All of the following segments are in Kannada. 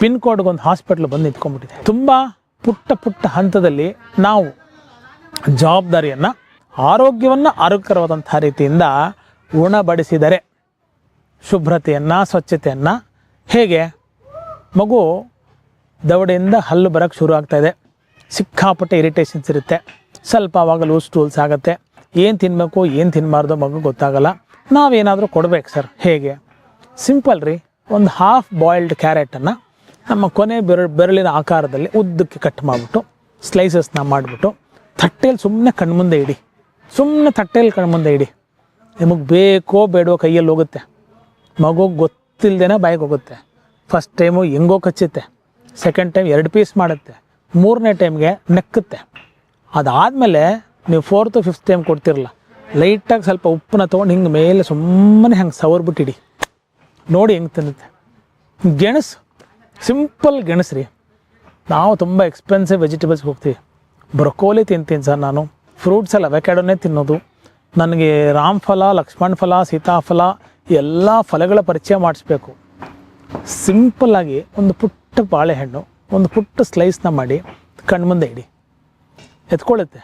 ಪಿನ್ ಕೋಡ್ಗೊಂದು ಹಾಸ್ಪಿಟ್ಲ್ ಬಂದು ನಿಂತ್ಕೊಂಡ್ಬಿಟ್ಟಿದೆ. ತುಂಬ ಪುಟ್ಟ ಪುಟ್ಟ ಹಂತದಲ್ಲಿ ನಾವು ಜವಾಬ್ದಾರಿಯನ್ನು, ಆರೋಗ್ಯವನ್ನು ಆರೋಗ್ಯಕರವಾದಂಥ ರೀತಿಯಿಂದ ಉಣಬಡಿಸಿದರೆ, ಶುಭ್ರತೆಯನ್ನು, ಸ್ವಚ್ಛತೆಯನ್ನು ಹೇಗೆ ಮಗು ದವಡೆಯಿಂದ ಹಲ್ಲು ಬರೋಕ್ಕೆ ಶುರು ಆಗ್ತಾ ಇದೆ. ಸಿಕ್ಕಾಪಟ್ಟೆ ಇರಿಟೇಷನ್ಸ್ ಇರುತ್ತೆ. ಸ್ವಲ್ಪ ಆವಾಗ ಲೂಸ್ ಟೂಲ್ಸ್ ಆಗುತ್ತೆ. ಏನು ತಿನ್ನಬೇಕು ಏನು ತಿನ್ನಬಾರ್ದು ಮಗು ಗೊತ್ತಾಗಲ್ಲ. ನಾವೇನಾದರೂ ಕೊಡ್ಬೇಕು ಸರ್, ಹೇಗೆ? ಸಿಂಪಲ್ ರೀ, ಒಂದು ಹಾಫ್ ಬಾಯ್ಲ್ಡ್ ಕ್ಯಾರೆಟನ್ನು ನಮ್ಮ ಕೊನೆ ಬೆರ, ಬೆರಳಿನ ಆಕಾರದಲ್ಲಿ ಉದ್ದಕ್ಕೆ ಕಟ್ ಮಾಡಿಬಿಟ್ಟು ಸ್ಲೈಸಸ್ನ ಮಾಡಿಬಿಟ್ಟು ತಟ್ಟೆಯಲ್ಲಿ ಸುಮ್ಮನೆ ಕಣ್ಮುಂದೆ ಇಡಿ. ಸುಮ್ಮನೆ ತಟ್ಟೆಯಲ್ಲಿ ಕಣ್ಮುಂದೆ ಇಡಿ. ನಿಮಗೆ ಬೇಕೋ ಬೇಡೋ ಕೈಯಲ್ಲಿ ಹೋಗುತ್ತೆ. ಮಗುಗೆ ಗೊತ್ತಿಲ್ಲದೇನೆ ಬಾಯಿಗೆ ಹೋಗುತ್ತೆ. ಫಸ್ಟ್ ಟೈಮು ಹೆಂಗೋ ಕಚ್ಚುತ್ತೆ. ಸೆಕೆಂಡ್ ಟೈಮ್ ಎರಡು ಪೀಸ್ ಮಾಡುತ್ತೆ. ಮೂರನೇ ಟೈಮ್ಗೆ ನೆಕ್ಕುತ್ತೆ. ಅದಾದಮೇಲೆ ನೀವು ಫೋರ್ತು ಫಿಫ್ತ್ ಟೈಮ್ ಕೊಡ್ತಿರಲ್ಲ. ಲೈಟಾಗಿ ಸ್ವಲ್ಪ ಉಪ್ಪನ್ನ ತೊಗೊಂಡು ಹಿಂಗೆ ಮೇಲೆ ಸುಮ್ಮನೆ ಹಂಗೆ ಸವರ್ಬಿಟ್ಟಿಡಿ. ನೋಡಿ ಹೆಂಗೆ ತಿನ್ನುತ್ತೆ. ಗೆಣಸು ಸಿಂಪಲ್ ಗೆಣಸ್ರಿ. ನಾವು ತುಂಬ ಎಕ್ಸ್ಪೆನ್ಸಿವ್ ವೆಜಿಟೇಬಲ್ಸ್ ಹೋಗ್ತೀವಿ. ಬ್ರೊಕೋಲಿ ತಿಂತೀನಿ ಸರ್ ನಾನು. ಫ್ರೂಟ್ಸ್ ಎಲ್ಲ ಅವೆಕ್ಯಾಡೋನೇ ತಿನ್ನೋದು. ನನಗೆ ರಾಮಫಲ ಲಕ್ಷ್ಮಣ್ ಫಲ ಸೀತಾಫಲ ಎಲ್ಲ ಫಲಗಳ ಪರಿಚಯ ಮಾಡಿಸ್ಬೇಕು. ಸಿಂಪಲ್ಲಾಗಿ ಒಂದು ಪುಟ್ಟ ಬಾಳೆಹಣ್ಣು, ಒಂದು ಪುಟ್ಟ ಸ್ಲೈಸ್ನ ಮಾಡಿ ಕಣ್ಮುಂದೆ ಇಡಿ. ಎತ್ಕೊಳ್ಳುತ್ತೆ.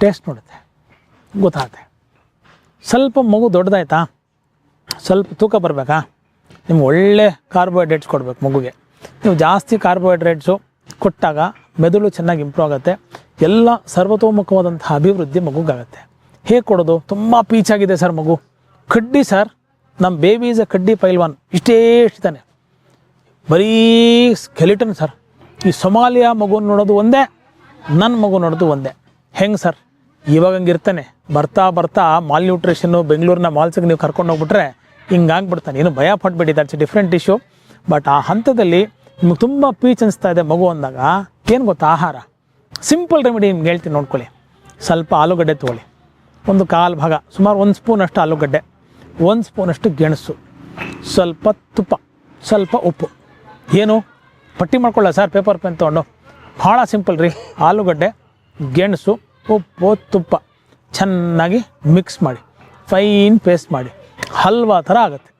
ಟೇಸ್ಟ್ ನೋಡುತ್ತೆ. ಗೊತ್ತಾಗುತ್ತೆ. ಸ್ವಲ್ಪ ಮಗು ದೊಡ್ಡದಾಯ್ತಾ? ಸ್ವಲ್ಪ ತೂಕ ಬರಬೇಕಾ? ನಿಮ್ಗೆ ಒಳ್ಳೆ ಕಾರ್ಬೋಹೈಡ್ರೇಟ್ಸ್ ಕೊಡ್ಬೇಕು ಮಗುಗೆ. ನೀವು ಜಾಸ್ತಿ ಕಾರ್ಬೋಹೈಡ್ರೇಟ್ಸು ಕೊಟ್ಟಾಗ ಮೆದುಳು ಚೆನ್ನಾಗಿ ಇಂಪ್ರೂವ್ ಆಗುತ್ತೆ. ಎಲ್ಲ ಸರ್ವತೋಮುಖವಾದಂತಹ ಅಭಿವೃದ್ಧಿ ಮಗುಗಾಗುತ್ತೆ. ಹೇಗೆ ಕೊಡೋದು? ತುಂಬ ಪೀಚಾಗಿದೆ ಸರ್ ಮಗು. ಕಡ್ಡಿ ಸರ್ ನಮ್ಮ ಬೇಬಿ ಇಸ್ ಅ ಕಡ್ಡಿ ಪೈಲ್ವಾನ್. ಇಷ್ಟೇ ಇಷ್ಟಿದ್ದಾನೆ ಬರೀ ಸ್ಕೆಲಿಟನ್ ಸರ್ ಈ ಸೊಮಾಲಿಯಾ ಮಗು ನೋಡೋದು ಒಂದೇ ನನ್ನ ಮಗು ನೋಡೋದು ಒಂದೇ. ಹೆಂಗೆ ಸರ್ ಇವಾಗ ಹಂಗಿರ್ತಾನೆ ಬರ್ತಾ ಬರ್ತಾ ಮಾಲ್ ನ್ಯೂಟ್ರಿಷನ್ನು ಬೆಂಗಳೂರಿನ ಮಾಲ್ಸಿಗೆ ನೀವು ಕರ್ಕೊಂಡು ಹೋಗ್ಬಿಟ್ರೆ ಹಿಂಗಾಗ್ಬಿಡ್ತಾನೆ ಏನು ಭಯ ಪಡ್ಬೇಡಿ ದಟ್ಸ್ ಡಿಫ್ರೆಂಟ್ ಇಶ್ಯೂ ಬಟ್ ಆ ಹಂತದಲ್ಲಿ ನಿಮ್ಗೆ ತುಂಬ ಪೀಚ್ ಅನಿಸ್ತಾ ಇದೆ ಮಗು ಅಂದಾಗ, ಏನು ಗೊತ್ತಾ ಆಹಾರ? ಸಿಂಪಲ್ ರೆಮಿಡಿ ನಿಮ್ಗೆ ಹೇಳ್ತೀನಿ ನೋಡ್ಕೊಳ್ಳಿ. ಸ್ವಲ್ಪ ಆಲೂಗಡ್ಡೆ ತೊಗೊಳ್ಳಿ. ಒಂದು ಕಾಲು ಭಾಗ, ಸುಮಾರು ಒಂದು ಸ್ಪೂನಷ್ಟು ಆಲೂಗಡ್ಡೆ, ಒಂದು ಸ್ಪೂನಷ್ಟು ಗೆಣಸು, ಸ್ವಲ್ಪ ತುಪ್ಪ, ಸ್ವಲ್ಪ ಉಪ್ಪು. ಏನು? ಪಟ್ಟಿ ಮಾಡ್ಕೊಳ್ಳ ಸರ್ ಪೇಪರ್ ಪೆನ್ ತೊಗೊಂಡು. ಭಾಳ ಸಿಂಪಲ್ ರೀ. ಆಲೂಗಡ್ಡೆ, ಗೆಣಸು, ಉಪ್ಪು, ತುಪ್ಪ ಚೆನ್ನಾಗಿ ಮಿಕ್ಸ್ ಮಾಡಿ. ಫೈನ್ ಪೇಸ್ಟ್ ಮಾಡಿ. ಹಲ್ವಾ ಥರ ಆಗುತ್ತೆ.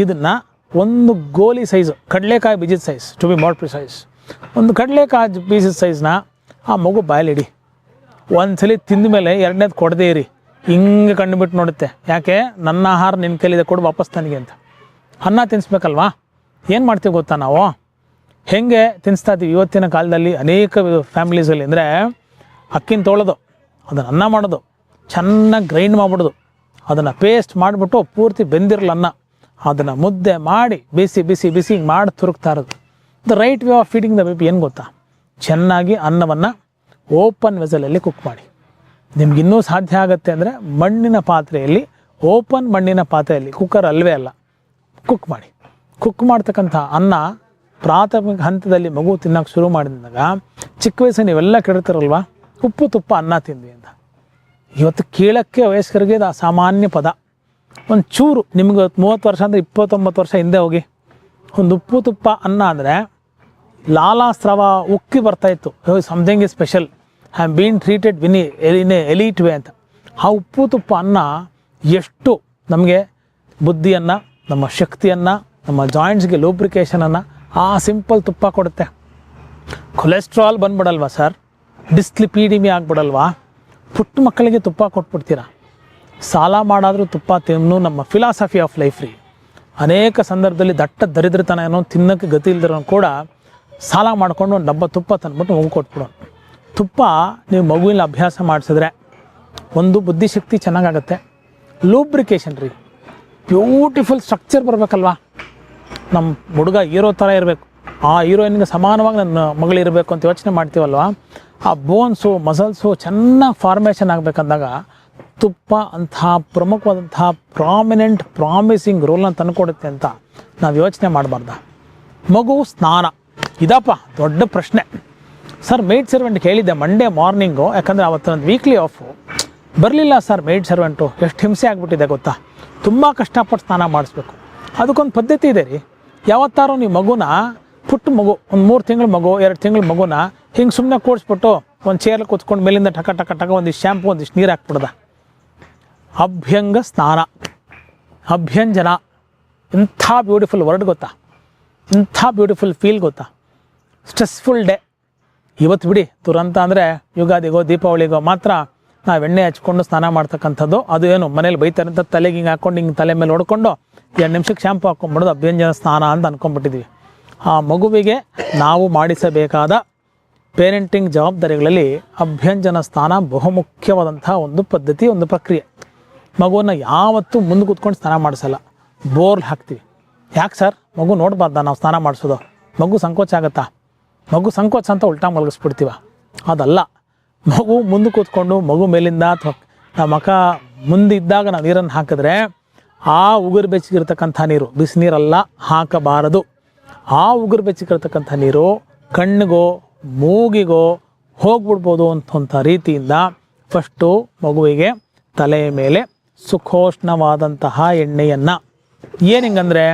ಇದನ್ನು ಒಂದು ಗೋಲಿ ಸೈಜು ಕಡಲೆಕಾಯಿ ಬೀಜದ size to be more precise ಒಂದು ಕಡಲೆಕಾಯಿ ಬೀಜದ ಸೈಜ್ನ ಆ ಮಗು ಬಾಯಲ್ಲಿಡಿ ಒಂದ್ಸಲಿ ತಿಂದ ಮೇಲೆ ಎರಡನೇದು ಕೊಡದೇ ಇರಿ. ಹಿಂಗೆ ಕಂಡುಬಿಟ್ಟು ನೋಡುತ್ತೆ. ಯಾಕೆ? ನನ್ನ ಆಹಾರ ನಿನ್ನ ಕೈಲಿದೆ, ಕೊಡು ವಾಪಸ್ ನನಗೆ ಅಂತ. ಅನ್ನ ತಿನ್ನಿಸ್ಬೇಕಲ್ವಾ ಏನು ಮಾಡ್ತೀವಿ ಗೊತ್ತಾ ನಾವು? ಹೆಂಗೆ ತಿನ್ನಿಸ್ತಾ ಇದ್ದೀವಿ? ಇವತ್ತಿನ ಕಾಲದಲ್ಲಿ ಅನೇಕ ಫ್ಯಾಮಿಲೀಸಲ್ಲಿ ಅಂದರೆ ಅಕ್ಕಿನ ತೊಳೆದು, ಅದನ್ನು ಅನ್ನ ಮಾಡೋದು, ಚೆನ್ನಾಗಿ ಗ್ರೈಂಡ್ ಮಾಡಿಬಿಡೋದು, ಅದನ್ನು ಪೇಸ್ಟ್ ಮಾಡಿಬಿಟ್ಟು ಪೂರ್ತಿ ಬೆಂದಿರಲ್ಲ ಅನ್ನ. ಅದನ್ನು ಮುದ್ದೆ ಮಾಡಿ ಬಿಸಿ ಬಿಸಿ ಬಿಸಿ ಮಾಡಿ ತುರುಕ್ತಾ ಇರೋದು. The right way of feeding the baby ಏನು ಗೊತ್ತಾ? ಚೆನ್ನಾಗಿ ಅನ್ನವನ್ನು ಓಪನ್ ವೆಸಲಲ್ಲಿ ಕುಕ್ ಮಾಡಿ. ನಿಮ್ಗೆ ಇನ್ನೂ ಸಾಧ್ಯ ಆಗುತ್ತೆ ಅಂದರೆ ಮಣ್ಣಿನ ಪಾತ್ರೆಯಲ್ಲಿ ಓಪನ್ ಮಣ್ಣಿನ ಪಾತ್ರೆಯಲ್ಲಿ ಕುಕ್ಕರ್ ಅಲ್ವೇ ಅಲ್ಲ. ಕುಕ್ ಮಾಡಿ. ಕುಕ್ ಮಾಡ್ತಕ್ಕಂಥ ಅನ್ನ ಪ್ರಾಥಮಿಕ ಹಂತದಲ್ಲಿ ಮಗು ತಿನ್ನೋಕೆ ಶುರು ಮಾಡಿದಾಗ ಚಿಕ್ಕ ವಯಸ್ಸು ನೀವೆಲ್ಲ ಕೆಡ್ತಿರಲ್ವ ಉಪ್ಪು ತುಪ್ಪ ಅನ್ನ ತಿಂದ್ವಿ ಅಂತ. ಇವತ್ತು ಕೇಳಕ್ಕೆ ವಯಸ್ಕರಿಗೆ ಇದು ಅಸಾಮಾನ್ಯ ಪದ. ಒಂದು ಚೂರು ನಿಮ್ಗೆ ಮೂವತ್ತು ವರ್ಷ ಅಂದರೆ ಇಪ್ಪತ್ತೊಂಬತ್ತು ವರ್ಷ ಹಿಂದೆ ಹೋಗಿ. ಒಂದು ಉಪ್ಪು ತುಪ್ಪ ಅನ್ನ ಅಂದರೆ ಲಾಲಾಸ್ರವ ಉಕ್ಕಿ ಬರ್ತಾಯಿತ್ತು something is special I am been treated within in a elite way ಅಂತ. ಆ ಉಪ್ಪು ತುಪ್ಪ ಅನ್ನ ಎಷ್ಟು ನಮಗೆ ಬುದ್ಧಿಯನ್ನು ನಮ್ಮ ಶಕ್ತಿಯನ್ನು ನಮ್ಮ ಜಾಯಿಂಟ್ಸ್ಗೆ ಲೂಬ್ರಿಕೇಷನನ್ನು ಆ ಸಿಂಪಲ್ ತುಪ್ಪ ಕೊಡುತ್ತೆ. ಕೊಲೆಸ್ಟ್ರಾಲ್ ಬಂದ್ಬಿಡಲ್ವಾ ಸರ್ ಡಿಸ್ಲಿಪೀಡಿಮಿ ಆಗ್ಬಿಡಲ್ವಾ? ಪುಟ್ಟ ಮಕ್ಕಳಿಗೆ ತುಪ್ಪ ಕೊಟ್ಬಿಡ್ತೀರಾ? ಸಾಲ ಮಾಡಾದರೂ ತುಪ್ಪ ತಿನ್ನು ನಮ್ಮ ಫಿಲಾಸಫಿ ಆಫ್ ಲೈಫ್ ರೀ. ಅನೇಕ ಸಂದರ್ಭದಲ್ಲಿ ದಟ್ಟ ದರಿದ್ರತನ ಏನೋ ತಿನ್ನೋಕ್ಕೆ ಗತಿ ಇಲ್ದಿರೋ ಕೂಡ ಸಾಲ ಮಾಡಿಕೊಂಡು ಒಂದು ಡಬ್ಬ ತುಪ್ಪ ತಂದ್ಬಿಟ್ಟು ಮಗು ಕೊಟ್ಬಿಡೋಣ ತುಪ್ಪ ನೀವು ಮಗುವಿನ ಅಭ್ಯಾಸ ಮಾಡಿಸಿದ್ರೆ ಒಂದು ಬುದ್ಧಿಶಕ್ತಿ ಚೆನ್ನಾಗಾಗತ್ತೆ. ಲೂಬ್ರಿಕೇಶನ್ ರೀ. ಬ್ಯೂಟಿಫುಲ್ ಸ್ಟ್ರಕ್ಚರ್ ಬರಬೇಕಲ್ವಾ? ನಮ್ಮ ಹುಡುಗ ಹೀರೋ ಥರ ಇರಬೇಕು. ಆ ಹೀರೋಯಿನ್ಗೆ ಸಮಾನವಾಗಿ ನನ್ನ ಮಗಳಿರಬೇಕು ಅಂತ ಯೋಚನೆ ಮಾಡ್ತೀವಲ್ವ? ಆ ಬೋನ್ಸು ಮಸಲ್ಸು ಚೆನ್ನಾಗಿ ಫಾರ್ಮೇಷನ್ ಆಗಬೇಕಂದಾಗ ತುಪ್ಪ ಅಂತಹ ಪ್ರಮುಖವಾದಂತಹ ಪ್ರಾಮಿನೆಂಟ್ ಪ್ರಾಮಿಸಿಂಗ್ ರೋಲ್ನ ತಂದುಕೊಡುತ್ತೆ ಅಂತ ನಾವು ಯೋಚನೆ ಮಾಡಬಾರ್ದ. ಮಗು ಸ್ನಾನ. ಇದಪ್ಪ ದೊಡ್ಡ ಪ್ರಶ್ನೆ. ಸರ್ ಮೇಡ್ ಸರ್ವೆಂಟ್ ಹೇಳಿದ್ದೆ ಮಂಡೇ ಮಾರ್ನಿಂಗು ಯಾಕಂದರೆ ಅವತ್ತು ಒಂದು ವೀಕ್ಲಿ ಆಫು ಬರಲಿಲ್ಲ ಸರ್ ಮೇಡ್ ಸರ್ವೆಂಟು ಎಷ್ಟು ಹಿಂಸೆ ಆಗಿಬಿಟ್ಟಿದೆ ಗೊತ್ತಾ? ತುಂಬ ಕಷ್ಟಪಟ್ಟು ಸ್ನಾನ ಮಾಡಿಸ್ಬೇಕು. ಅದಕ್ಕೊಂದು ಪದ್ಧತಿ ಇದೆ ರೀ. ಯಾವತ್ತಾರು ನೀವು ಮಗುನ ಪುಟ್ಟ ಮಗು, ಒಂದು ಮೂರು ತಿಂಗಳ ಮಗು, ಎರಡು ತಿಂಗಳ ಮಗುನ ಹಿಂಗೆ ಸುಮ್ಮನೆ ಕೂಡಿಸ್ಬಿಟ್ಟು ಒಂದು ಚೇರಲ್ಲಿ ಕೂತ್ಕೊಂಡು ಮೇಲಿಂದ ಟಕ ಟಕ ಟಕ ಒಂದಿಷ್ಟು ಶ್ಯಾಂಪು ಒಂದಿಷ್ಟು ನೀರು ಹಾಕ್ಬಿಡ್ದ. ಅಭ್ಯಂಗ ಸ್ನಾನ, ಅಭ್ಯಂಜನ. ಇಂಥ ಬ್ಯೂಟಿಫುಲ್ ವರ್ಡ್ ಗೊತ್ತಾ? ಇಂಥ ಬ್ಯೂಟಿಫುಲ್ ಫೀಲ್ ಗೊತ್ತಾ? ಸ್ಟ್ರೆಸ್ಫುಲ್ ಡೇ ಇವತ್ತು ಬಿಡಿ, ದುರಂತ ಅಂದರೆ ಯುಗಾದಿಗೋ, ದೀಪಾವಳಿಗೋ ಮಾತ್ರ ನಾವು ಎಣ್ಣೆ ಹಚ್ಕೊಂಡು ಸ್ನಾನ ಮಾಡ್ತಕ್ಕಂಥದ್ದು. ಅದು ಏನು, ಮನೇಲಿ ಬೈತಾರೆ ತಲೆಗೆ ಹಿಂಗೆ ಹಾಕ್ಕೊಂಡು ಹಿಂಗೆ ತಲೆ ಮೇಲೆ ಹೊಡ್ಕೊಂಡು ಎರಡು ನಿಮಿಷಕ್ಕೆ ಶ್ಯಾಂಪು ಹಾಕೊಂಡ್ಬಿಡೋದು, ಅಭ್ಯಂಜನ ಸ್ನಾನ ಅಂತ ಅಂದ್ಕೊಂಡ್ಬಿಟ್ಟಿದ್ವಿ ಆ ಮಗುವಿಗೆ ನಾವು ಮಾಡಿಸಬೇಕಾದ ಪೇರೆಂಟಿಂಗ್ ಜವಾಬ್ದಾರಿಗಳಲ್ಲಿ ಅಭ್ಯಂಜನ ಸ್ನಾನ ಬಹುಮುಖ್ಯವಾದಂತಹ ಒಂದು ಪದ್ಧತಿ, ಒಂದು ಪ್ರಕ್ರಿಯೆ. ಮಗುವನ್ನು ಯಾವತ್ತೂ ಮುಂದೆ ಕೂತ್ಕೊಂಡು ಸ್ನಾನ ಮಾಡಿಸಲ್ಲ. ಬೋರ್ಲ್ ಹಾಕ್ತೀವಿ. ಯಾಕೆ ಸರ್? ಮಗು ನೋಡಬಾರ್ದ ನಾವು ಸ್ನಾನ ಮಾಡಿಸೋದು? ಮಗು ಸಂಕೋಚ ಆಗುತ್ತಾ? ಮಗು ಸಂಕೋಚ ಅಂತ ಉಲ್ಟಾ ಮಲಗಿಸ್ಬಿಡ್ತೀವ? ಅದಲ್ಲ. ಮಗು ಮುಂದೆ ಕೂತ್ಕೊಂಡು ಮಗು ಮೇಲಿಂದ ಅಥವಾ ನಮ್ಮ ಮಕ ಮುಂದಿದ್ದಾಗ ನಾವು ನೀರನ್ನು ಹಾಕಿದ್ರೆ ಆ ಉಗುರು ಬೆಚ್ಚಗಿರ್ತಕ್ಕಂಥ ನೀರು ಬಿಸಿನೀರಲ್ಲ ಹಾಕಬಾರದು. ಆ ಉಗುರು ಬೆಚ್ಚಗಿರ್ತಕ್ಕಂಥ ನೀರು ಕಣ್ಣಿಗೋ, ಮೂಗಿಗೋ ಹೋಗ್ಬಿಡ್ಬೋದು ಅಂತ ರೀತಿಯಿಂದ ಫಸ್ಟು ಮಗುವಿಗೆ ತಲೆಯ ಮೇಲೆ ಸುಖೋಷ್ಣವಾದಂತಹ ಎಣ್ಣೆಯನ್ನು. ಏನು ಹಿಂಗಂದ್ರೆ?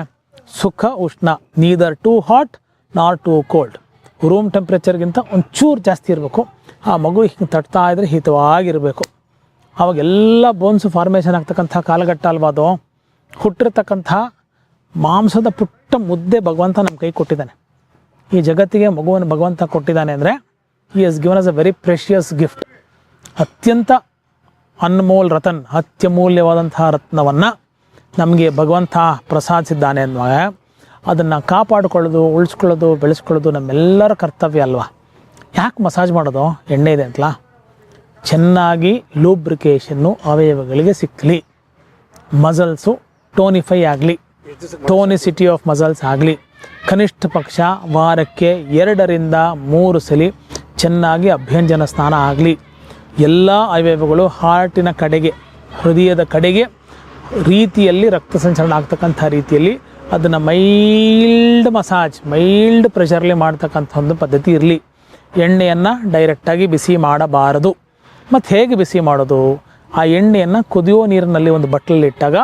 ಸುಖ, ಉಷ್ಣ neither too hot not too cold room ಟೆಂಪ್ರೇಚರ್ಗಿಂತ ಒಂಚೂರು ಜಾಸ್ತಿ ಇರಬೇಕು. ಆ ಮಗು ಹಿಂಗೆ ತಟ್ತಾ ಇದ್ರೆ ಹಿತವಾಗಿರಬೇಕು. ಅವಾಗೆಲ್ಲ ಬೋನ್ಸು ಫಾರ್ಮೇಷನ್ ಆಗ್ತಕ್ಕಂಥ ಕಾಲಘಟ್ಟ ಅಲ್ವಾ ಅದು? ಹುಟ್ಟಿರ್ತಕ್ಕಂಥ ಮಾಂಸದ ಪುಟ್ಟ ಮುದ್ದೆ ಭಗವಂತ ನಮ್ಮ ಕೈ ಕೊಟ್ಟಿದ್ದಾನೆ. ಈ ಜಗತ್ತಿಗೆ ಮಗುವನ್ನು ಭಗವಂತ ಕೊಟ್ಟಿದ್ದಾನೆ ಅಂದರೆ ಈ as given us a very precious gift ಅತ್ಯಂತ ಅನ್ಮೋಲ್ ರತನ್ ಅತ್ಯಮೂಲ್ಯವಾದಂತಹ ರತ್ನವನ್ನು ನಮಗೆ ಭಗವಂತ ಪ್ರಸಾದಿಸಿದ್ದಾನೆ ಅನ್ನುವಾಗ ಅದನ್ನು ಕಾಪಾಡಿಕೊಳ್ಳೋದು, ಉಳಿಸ್ಕೊಳ್ಳೋದು, ಬೆಳೆಸ್ಕೊಳ್ಳೋದು ನಮ್ಮೆಲ್ಲರ ಕರ್ತವ್ಯ ಅಲ್ವಾ? ಯಾಕೆ ಮಸಾಜ್ ಮಾಡೋದು? ಎಣ್ಣೆ ಇದೆ ಅಂತಲಾ? ಚೆನ್ನಾಗಿ ಲೂಬ್ರಿಕೇಷನ್ನು ಅವಯವಗಳಿಗೆ ಸಿಕ್ಕಲಿ ಮಸಲ್ಸು ಟೋನಿಫೈ ಆಗಲಿ. ಟೋನಿಸಿಟಿ ಆಫ್ ಮಸಲ್ಸ್ ಆಗಲಿ. ಕನಿಷ್ಠ ಪಕ್ಷ ವಾರಕ್ಕೆ ಎರಡರಿಂದ ಮೂರು ಸಲಿ ಚೆನ್ನಾಗಿ ಅಭ್ಯಂಜನ ಸ್ನಾನ ಆಗಲಿ. ಎಲ್ಲ ಅವಯವಗಳು ಹಾರ್ಟಿನ ಕಡೆಗೆ, ಹೃದಯದ ಕಡೆಗೆ ರೀತಿಯಲ್ಲಿ ರಕ್ತ ಸಂಚಲನ ಆಗ್ತಕ್ಕಂಥ ರೀತಿಯಲ್ಲಿ ಅದನ್ನು ಮೈಲ್ಡ್ ಮಸಾಜ್ ಮೈಲ್ಡ್ ಪ್ರೆಷರ್ಲಿ ಮಾಡ್ತಕ್ಕಂಥ ಒಂದು ಪದ್ಧತಿ ಇರಲಿ. ಎಣ್ಣೆಯನ್ನು ಡೈರೆಕ್ಟಾಗಿ ಬಿಸಿ ಮಾಡಬಾರದು. ಮತ್ತು ಹೇಗೆ ಬಿಸಿ ಮಾಡೋದು? ಆ ಎಣ್ಣೆಯನ್ನು ಕುದಿಯುವ ನೀರಿನಲ್ಲಿ ಒಂದು ಬಟ್ಟಲಲ್ಲಿ ಇಟ್ಟಾಗ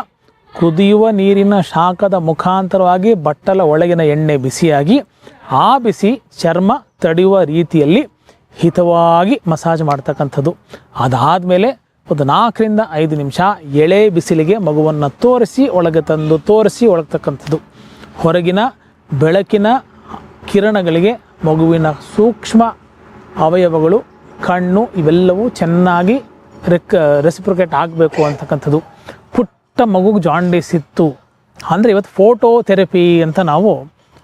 ಕುದಿಯುವ ನೀರಿನ ಶಾಖದ ಮುಖಾಂತರವಾಗಿ ಬಟ್ಟಲ ಒಳಗಿನ ಎಣ್ಣೆ ಬಿಸಿಯಾಗಿ, ಆ ಬಿಸಿ ಚರ್ಮ ತಡೆಯುವ ರೀತಿಯಲ್ಲಿ ಹಿತವಾಗಿ ಮಸಾಜ್ ಮಾಡ್ತಕ್ಕಂಥದ್ದು. ಅದಾದಮೇಲೆ ಒಂದು ನಾಲ್ಕರಿಂದ ಐದು ನಿಮಿಷ ಎಳೆ ಬಿಸಿಲಿಗೆ ಮಗುವನ್ನು ತೋರಿಸಿ, ಒಳಗೆ ತಂದು ತೋರಿಸಿ ಒಳಗ್ತಕ್ಕಂಥದ್ದು. ಹೊರಗಿನ ಬೆಳಕಿನ ಕಿರಣಗಳಿಗೆ ಮಗುವಿನ ಸೂಕ್ಷ್ಮ ಅವಯವಗಳು, ಕಣ್ಣು ಇವೆಲ್ಲವೂ ಚೆನ್ನಾಗಿ ರೆಕ್ ರೆಸಿಪ್ರಿಕೇಟ್ ಆಗಬೇಕು ಅಂತಕ್ಕಂಥದ್ದು. ಪುಟ್ಟ ಮಗುಗೆ ಜಾಂಡೀಸ್ ಇತ್ತು. ಅಂದರೆ ಇವತ್ತು ಫೋಟೋ ಥೆರಪಿ ಅಂತ ನಾವು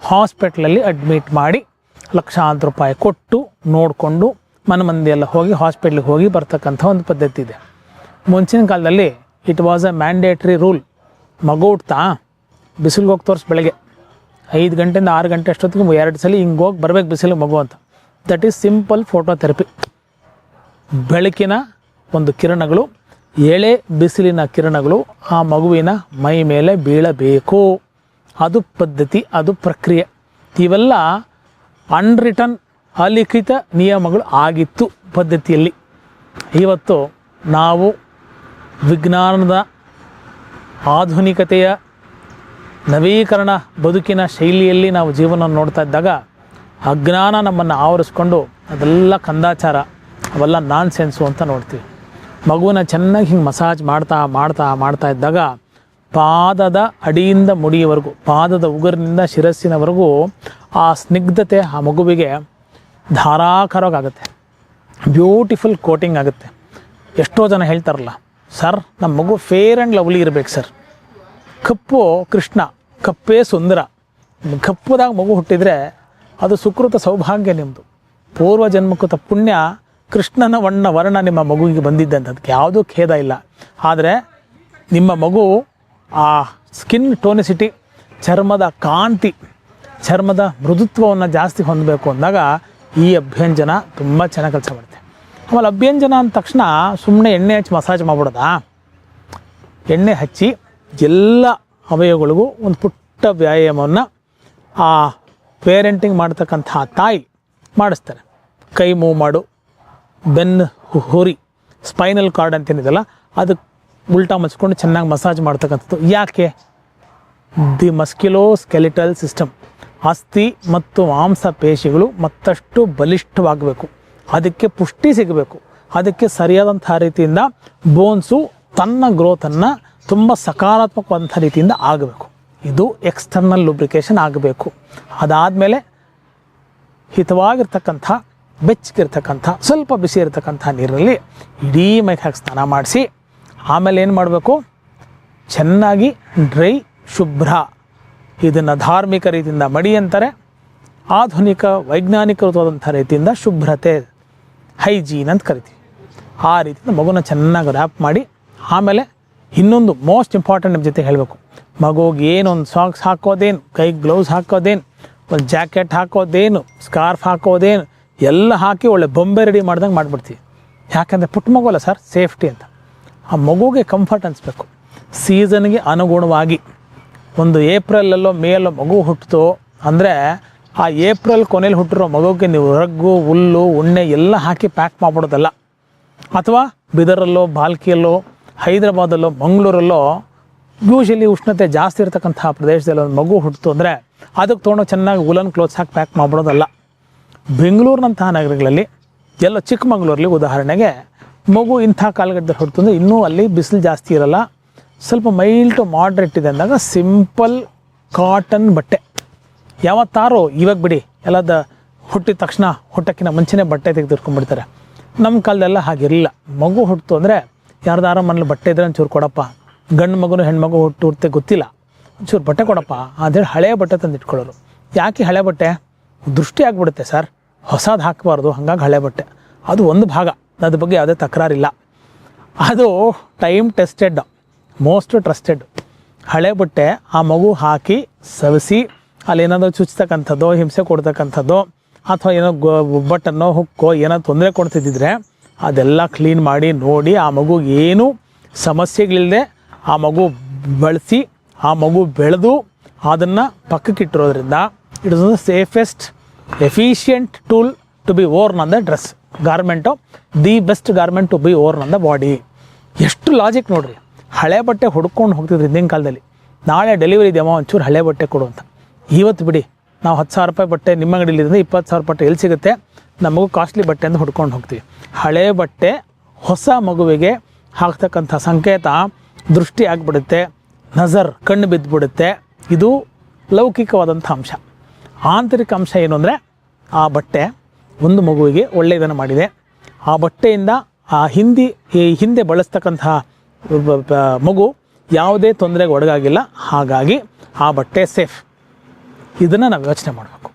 ಹಾಸ್ಪಿಟ್ಲಲ್ಲಿ ಅಡ್ಮಿಟ್ ಮಾಡಿ ಲಕ್ಷಾಂತರ ರೂಪಾಯಿ ಕೊಟ್ಟು ನೋಡಿಕೊಂಡು ಮನೆ ಮಂದಿ ಎಲ್ಲ ಹೋಗಿ ಹಾಸ್ಪಿಟ್ಲಿಗೆ ಹೋಗಿ ಬರ್ತಕ್ಕಂಥ ಒಂದು ಪದ್ಧತಿ ಇದೆ. ಮುಂಚಿನ ಕಾಲದಲ್ಲಿ it was a mandatory rule ಮಗು ಹುಟ್ತಾ ಬಿಸಿಲಿಗೆ ಹೋಗಿ ತೋರಿಸಿ ಬೆಳಗ್ಗೆ. ಐದು ಗಂಟೆಯಿಂದ ಆರು ಗಂಟೆ ಅಷ್ಟೊತ್ತಿಗೆ ಎರಡು ಸಲ ಹಿಂಗೆ ಹೋಗಿ ಬರ್ಬೇಕು ಬಿಸಿಲಿಗೆ ಮಗು ಅಂತ. That is simple photo therapy ಬೆಳಕಿನ ಒಂದು ಕಿರಣಗಳು, ಎಳೆ ಬಿಸಿಲಿನ ಕಿರಣಗಳು ಆ ಮಗುವಿನ ಮೈ ಮೇಲೆ ಬೀಳಬೇಕು. ಅದು ಪದ್ಧತಿ, ಅದು ಪ್ರಕ್ರಿಯೆ. ಇವೆಲ್ಲ ಅನ್ರಿಟನ್ ಅಲಿಖಿತ ನಿಯಮಗಳು ಆಗಿತ್ತು ಪದ್ಧತಿಯಲ್ಲಿ. ಇವತ್ತು ನಾವು ವಿಜ್ಞಾನದ ಆಧುನಿಕತೆಯ ನವೀಕರಣ ಬದುಕಿನ ಶೈಲಿಯಲ್ಲಿ ನಾವು ಜೀವನ ನೋಡ್ತಾ ಇದ್ದಾಗ ಅಜ್ಞಾನ ನಮ್ಮನ್ನು ಆವರಿಸ್ಕೊಂಡು ಅದೆಲ್ಲ ಕಂದಾಚಾರ, ಅವೆಲ್ಲ ನಾನ್ ಸೆನ್ಸು ಅಂತ ನೋಡ್ತೀವಿ. ಮಗುವನ್ನ ಚೆನ್ನಾಗಿ ಹಿಂಗೆ ಮಸಾಜ್ ಮಾಡ್ತಾ ಮಾಡ್ತಾ ಮಾಡ್ತಾ ಇದ್ದಾಗ ಪಾದದ ಅಡಿಯಿಂದ ಮುಡಿಯವರೆಗೂ ಪಾದದ ಉಗುರಿನಿಂದ ಶಿರಸ್ಸಿನವರೆಗೂ ಆ ಸ್ನಿಗ್ಧತೆ, ಆ ಮಗುವಿಗೆ ಧಾರಾಕಾರವಾಗುತ್ತೆ. ಬ್ಯೂಟಿಫುಲ್ ಕೋಟಿಂಗ್ ಆಗುತ್ತೆ. ಎಷ್ಟೋ ಜನ ಹೇಳ್ತಾರಲ್ಲ, ಸರ್ ನಮ್ಮ ಮಗು ಫೇರ್ ಆ್ಯಂಡ್ ಲವ್ಲಿ ಇರಬೇಕು ಸರ್. ಕಪ್ಪು ಕೃಷ್ಣ, ಕಪ್ಪೇ ಸುಂದರ. ಕಪ್ಪುದಾಗ ಮಗು ಹುಟ್ಟಿದರೆ ಅದು ಸುಕೃತ ಸೌಭಾಗ್ಯ ನಿಮ್ಮದು ಪೂರ್ವ ಜನ್ಮಕೃತ ಪುಣ್ಯ ಕೃಷ್ಣನ ವಣ್ಣ ವರ್ಣ ನಿಮ್ಮ ಮಗುವಿಗೆ ಬಂದಿದ್ದೆ ಅಂತ ಅದಕ್ಕೆ ಯಾವುದೂ ಖೇದ ಇಲ್ಲ. ಆದರೆ ನಿಮ್ಮ ಮಗು ಆ ಸ್ಕಿನ್ ಟೋನಿಸಿಟಿ ಚರ್ಮದ ಕಾಂತಿ, ಚರ್ಮದ ಮೃದುತ್ವವನ್ನು ಜಾಸ್ತಿ ಹೊಂದಬೇಕು ಅಂದಾಗ ಈ ಅಭ್ಯಂಜನ ತುಂಬ ಚೆನ್ನಾಗಿ ಕೆಲಸ ಮಾಡುತ್ತೆ. ಆಮೇಲೆ ಅಭ್ಯಂಜನ ಅಂದ ತಕ್ಷಣ ಸುಮ್ಮನೆ ಎಣ್ಣೆ ಹಚ್ಚಿ ಮಸಾಜ್ ಮಾಡ್ಬಿಡೋದ? ಎಣ್ಣೆ ಹಚ್ಚಿ ಎಲ್ಲ ಅವಯವಗಳಿಗೂ ಒಂದು ಪುಟ್ಟ ವ್ಯಾಯಾಮವನ್ನು ಆ ಪೇರೆಂಟಿಂಗ್ ಮಾಡ್ತಕ್ಕಂಥ ತಾಯಿ ಮಾಡಿಸ್ತಾರೆ. ಕೈ ಮೂವ್ ಮಾಡು, ಬೆನ್ನು ಹುರಿ ಸ್ಪೈನಲ್ ಕಾರ್ಡ್ ಅಂತೇನಿದೆಯಲ್ಲ ಅದಕ್ಕೆ ಉಲ್ಟಾ ಮಚ್ಕೊಂಡು ಚೆನ್ನಾಗಿ ಮಸಾಜ್ ಮಾಡ್ತಕ್ಕಂಥದ್ದು. ಯಾಕೆ? ದಿ ಮಸ್ಕ್ಯುಲೋ ಸ್ಕೆಲಿಟಲ್ ಸಿಸ್ಟಮ್ ಅಸ್ಥಿ ಮತ್ತು ಮಾಂಸ ಪೇಶಿಗಳು ಮತ್ತಷ್ಟು ಬಲಿಷ್ಠವಾಗಬೇಕು. ಅದಕ್ಕೆ ಪುಷ್ಟಿ ಸಿಗಬೇಕು. ಅದಕ್ಕೆ ಸರಿಯಾದಂಥ ರೀತಿಯಿಂದ ಬೋನ್ಸು ತನ್ನ ಗ್ರೋತನ್ನು ತುಂಬ ಸಕಾರಾತ್ಮಕವಾದಂಥ ರೀತಿಯಿಂದ ಆಗಬೇಕು. ಇದು ಎಕ್ಸ್ಟರ್ನಲ್ ಲುಬ್ರಿಕೇಶನ್ ಆಗಬೇಕು. ಅದಾದಮೇಲೆ ಹಿತವಾಗಿರ್ತಕ್ಕಂಥ, ಬೆಚ್ಚಗಿರ್ತಕ್ಕಂಥ, ಸ್ವಲ್ಪ ಬಿಸಿ ಇರತಕ್ಕಂಥ ನೀರಿನಲ್ಲಿ ಇಡೀ ಮೈಗೆ ಹಾಕಿ ಸ್ನಾನ ಮಾಡಿಸಿ ಆಮೇಲೆ ಏನು ಮಾಡಬೇಕು? ಚೆನ್ನಾಗಿ ಡ್ರೈ, ಶುಭ್ರ. ಇದನ್ನು ಧಾರ್ಮಿಕ ರೀತಿಯಿಂದ ಮಡಿ ಅಂತಾರೆ. ಆಧುನಿಕ ವೈಜ್ಞಾನಿಕವಾದಂಥ ರೀತಿಯಿಂದ ಶುಭ್ರತೆ, ಹೈಜೀನ್ ಅಂತ ಕರಿತೀವಿ. ಆ ರೀತಿಯಿಂದ ಮಗುನ ಚೆನ್ನಾಗಿ ರ್ಯಾಪ್ ಮಾಡಿ, ಆಮೇಲೆ ಇನ್ನೊಂದು ಮೋಸ್ಟ್ ಇಂಪಾರ್ಟೆಂಟ್ ನಿಮ್ಮ ಜೊತೆ ಹೇಳಬೇಕು. ಮಗುಗೆ ಏನೊಂದು ಸಾಕ್ಸ್ ಹಾಕೋದೇನು ಕೈಗೆ ಗ್ಲೌಸ್ ಹಾಕೋದೇನು, ಒಂದು ಜಾಕೆಟ್ ಹಾಕೋದೇನು ಸ್ಕಾರ್ಫ್ ಹಾಕೋದೇನು, ಎಲ್ಲ ಹಾಕಿ ಒಳ್ಳೆ ಬೊಂಬೆ ರೆಡಿ ಮಾಡ್ದಂಗೆ ಮಾಡಿಬಿಡ್ತೀವಿ. ಯಾಕಂದರೆ ಪುಟ್ಟ ಮಗು ಅಲ್ಲ ಸರ್ ಸೇಫ್ಟಿ ಅಂತ. ಆ ಮಗುಗೆ ಕಂಫರ್ಟ್ ಅನಿಸ್ಬೇಕು. ಸೀಸನ್ಗೆ ಅನುಗುಣವಾಗಿ ಒಂದು ಏಪ್ರಿಲಲ್ಲೋ ಮೇಲೋ ಮಗು ಹುಟ್ಟಿತು ಅಂದರೆ ಆ ಏಪ್ರಿಲ್ ಕೊನೆಯಲ್ಲಿ ಹುಟ್ಟಿರೋ ಮಗುಗೆ ನೀವು ರಗ್ಗು, ಹುಲ್ಲು, ಉಣ್ಣೆ ಎಲ್ಲ ಹಾಕಿ ಪ್ಯಾಕ್ ಮಾಡ್ಬಿಡೋದಲ್ಲ. ಅಥವಾ ಬಿದರಲ್ಲೋ, ಬಾಲ್ಕಿಯಲ್ಲೋ, ಹೈದರಾಬಾದಲ್ಲೋ, ಮಂಗಳೂರಲ್ಲೋ ಯೂಶಲಿ ಉಷ್ಣತೆ ಜಾಸ್ತಿ ಇರತಕ್ಕಂತಹ ಪ್ರದೇಶದಲ್ಲಿ ಒಂದು ಮಗು ಹುಟ್ಟಿತು ಅಂದರೆ ಅದಕ್ಕೆ ತೊಗೊಂಡು ಚೆನ್ನಾಗಿ ಉಲನ್ ಕ್ಲೋತ್ಸ್ ಹಾಕಿ ಪ್ಯಾಕ್ ಮಾಡ್ಬಿಡೋದಲ್ಲ. ಬೆಂಗಳೂರಿನಂತಹ ನಗರಗಳಲ್ಲಿ, ಎಲ್ಲ ಚಿಕ್ಕಮಗಳೂರಲ್ಲಿ ಉದಾಹರಣೆಗೆ ಮಗು ಇಂಥ ಕಾಲಘಟ್ಟದಲ್ಲಿ ಹೊರತು ಅಂದರೆ ಇನ್ನೂ ಅಲ್ಲಿ ಬಿಸಿಲು ಜಾಸ್ತಿ ಇರಲ್ಲ. ಸ್ವಲ್ಪ ಮೈಲ್ಡ್ ಟು ಮಾಡ್ರೇಟ್ ಇದೆ ಅಂದಾಗ ಸಿಂಪಲ್ ಕಾಟನ್ ಬಟ್ಟೆ. ಯಾವತ್ತಾರೋ, ಇವಾಗ ಬಿಡಿ, ಎಲ್ಲದ ಹುಟ್ಟಿದ ತಕ್ಷಣ, ಹುಟ್ಟಕ್ಕಿಂತ ಮುಂಚೆನೇ ಬಟ್ಟೆ ತೆಗೆದಿಟ್ಕೊಂಡ್ಬಿಡ್ತಾರೆ ನಮ್ಮ ಕಾಲದೆಲ್ಲ ಹಾಗಿರಲಿಲ್ಲ. ಮಗು ಹುಟ್ಟಿತು ಅಂದರೆ ಯಾರ್ದಾರ ಮನೇಲಿ ಬಟ್ಟೆ ಇದ್ರೆ ಒಂಚೂರು ಕೊಡಪ್ಪ. ಗಂಡು ಮಗುನು ಹೆಣ್ಮಗು ಹುಟ್ಟು ಹುಟ್ಟೆ ಗೊತ್ತಿಲ್ಲ. ಒಂಚೂರು ಬಟ್ಟೆ ಕೊಡಪ್ಪ. ಅಂಥೇಳಿ ಹಳೆಯ ಬಟ್ಟೆ ತಂದು ಇಟ್ಕೊಳ್ಳೋರು ಯಾಕೆ ಹಳೆ ಬಟ್ಟೆ? ದೃಷ್ಟಿ ಆಗಿಬಿಡುತ್ತೆ ಸರ್. ಹೊಸದು ಹಾಕಬಾರ್ದು. ಹಾಗಾಗಿ ಹಳೆ ಬಟ್ಟೆ. ಅದು ಒಂದು ಭಾಗ. ಅದ್ರ ಬಗ್ಗೆ ಯಾವುದೇ ತಕರಾರಿಲ್ಲ. ಅದು ಟೈಮ್ ಟೆಸ್ಟೆಡ್ ಮೋಸ್ಟ್ ಟ್ರಸ್ಟೆಡ್ ಹಳೆ ಬಟ್ಟೆ, ಆ ಮಗು ಹಾಕಿ ಸವಿಸಿ, ಅಲ್ಲಿ ಏನಾದರೂ ಹಿಂಸೆ ಕೊಡ್ತಕ್ಕಂಥದ್ದು, ಅಥವಾ ಏನೋ ಗೊ ಬಟ್ಟನ್ನೋ ಹುಕ್ಕೋ, ಏನೋ ತೊಂದರೆ ಕೊಡ್ತಿದ್ದಿದ್ರೆ, ಅದೆಲ್ಲ ಕ್ಲೀನ್ ಮಾಡಿ, ನೋಡಿ, ಆ ಮಗು ಏನೂ ಸಮಸ್ಯೆಗಳಿಲ್ಲದೆ ಆ ಮಗು ಬಳಸಿ, ಆ ಮಗು ಬೆಳೆದು, ಅದನ್ನು ಪಕ್ಕಕ್ಕಿಟ್ಟಿರೋದ್ರಿಂದ it is the safest efficient tool to be worn on the dress garment, the best garment to be worn on the body. ಎಷ್ಟು ಲಾಜಿಕ್ ನೋಡ್ರಿ. ಹಳೆ ಬಟ್ಟೆ ಹುಡ್ಕೊಂಡು ಹೋಗ್ತಿದ್ರು ಹಿಂದಿನ ಕಾಲದಲ್ಲಿ. ನಾಳೆ ಡೆಲಿವರಿ ಇದೆಯಮ್ಮ, ಒಂಚೂರು ಹಳೆ ಬಟ್ಟೆ ಕೊಡು ಅಂತ. ಇವತ್ತು ಬಿಡಿ, ನಾವು ಹತ್ತು ಸಾವಿರ ರೂಪಾಯಿ ಬಟ್ಟೆ ನಿಮ್ಮ ಅಂಗಡಿಲಿದ್ರೆ ಇಪ್ಪತ್ತು ಸಾವಿರ ಬಟ್ಟೆ ಎಲ್ಲಿ ಸಿಗುತ್ತೆ? ನಮಗೂ ಕಾಸ್ಟ್ಲಿ ಬಟ್ಟೆ ಅಂತ ಹುಡ್ಕೊಂಡು ಹೋಗ್ತೀವಿ. ಹಳೆ ಬಟ್ಟೆ ಹೊಸ ಮಗುವಿಗೆ ಹಾಕ್ತಕ್ಕಂಥ ಸಂಕೇತ ದೃಷ್ಟಿ ಆಗಿಬಿಡುತ್ತೆ, ನಜರ್ ಕಣ್ಣು ಬಿದ್ದುಬಿಡುತ್ತೆ ಇದು ಲೌಕಿಕವಾದಂಥ ಅಂಶ. ಆಂತರಿಕ ಅಂಶ ಏನು ಅಂದರೆ, ಆ ಬಟ್ಟೆ ಒಂದು ಮಗುವಿಗೆ ಒಳ್ಳೆಯದನ್ನು ಮಾಡಿದೆ. ಆ ಬಟ್ಟೆಯಿಂದ ಆ ಹಿಂದಿ, ಈ ಹಿಂದೆ ಬಳಸ್ತಕ್ಕಂತಹ ಮಗು ಯಾವುದೇ ತೊಂದರೆಗೆ ಒಳಗಾಗಿಲ್ಲ. ಹಾಗಾಗಿ ಆ ಬಟ್ಟೆ ಸೇಫ್. ಇದನ್ನು ನಾವು ಯೋಚನೆ ಮಾಡಬೇಕು.